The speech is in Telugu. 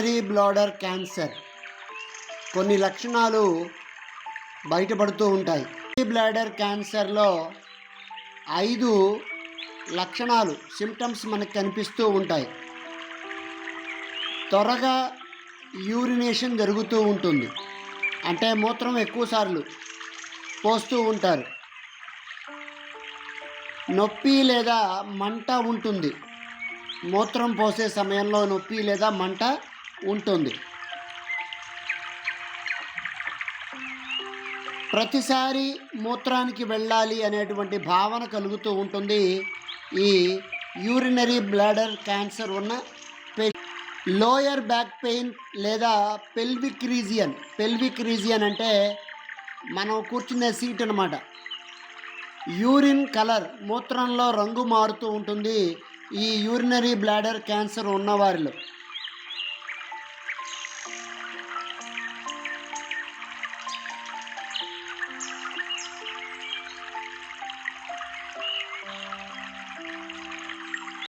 యూరినరీ బ్లాడర్ క్యాన్సర్ కొన్ని లక్షణాలు బయటపడుతూ ఉంటాయి. బ్లాడర్ క్యాన్సర్లో ఐదు లక్షణాలు సిమ్టమ్స్ మనకు కనిపిస్తూ ఉంటాయి. త్వరగా యూరినేషన్ జరుగుతూ ఉంటుంది. అంటే మూత్రం ఎక్కువసార్లు పోస్తూ ఉంటారు. నొప్పి లేదా మంట ఉంటుంది. మూత్రం పోసే సమయంలో నొప్పి లేదా మంట ఉంటుంది. ప్రతిసారి మూత్రానికి వెళ్ళాలి అనేటువంటి భావన కలుగుతూ ఉంటుంది. ఈ యూరినరీ బ్లాడర్ క్యాన్సర్ ఉన్న లోయర్ బ్యాక్ పెయిన్ లేదా పెల్విక్ రీజియన్ పెల్విక్ రీజియన్ అంటే మనం కూర్చునే సీట్ అనమాట యూరిన్ కలర్ మూత్రంలో రంగు మారుతూ ఉంటుంది. ఈ యూరినరీ బ్లాడర్ క్యాన్సర్ ఉన్నవారిలో. Thank you.